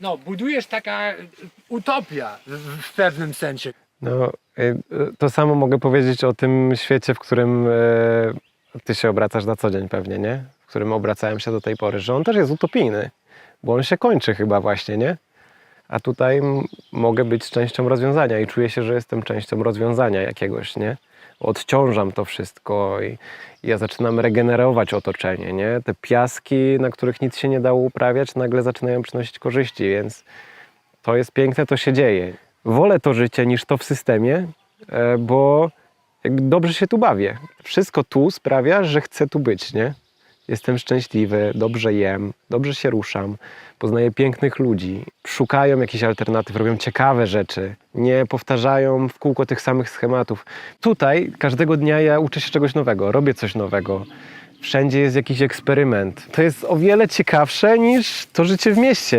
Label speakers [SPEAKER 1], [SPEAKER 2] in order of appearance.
[SPEAKER 1] no, budujesz taka y, utopia w, pewnym sensie.
[SPEAKER 2] No, y, to samo mogę powiedzieć o tym świecie, w którym y, ty się obracasz na co dzień pewnie, nie? W którym obracałem się do tej pory, że on też jest utopijny, bo on się kończy chyba właśnie, nie? A tutaj mogę być częścią rozwiązania i czuję się, że jestem częścią rozwiązania jakiegoś, nie? Odciążam to wszystko i, i ja zaczynam regenerować otoczenie, nie? Te piaski, na których nic się nie dało uprawiać, nagle zaczynają przynosić korzyści, więc to jest piękne, to się dzieje. Wolę to życie niż to w systemie, e, bo jakby dobrze się tu bawię. Wszystko tu sprawia, że chcę tu być, nie? Jestem szczęśliwy, dobrze jem, dobrze się ruszam, poznaję pięknych ludzi, szukają jakichś alternatyw, robią ciekawe rzeczy, nie powtarzają w kółko tych samych schematów. Tutaj każdego dnia ja uczę się czegoś nowego, robię coś nowego. Wszędzie jest jakiś eksperyment. To jest o wiele ciekawsze niż to życie w mieście.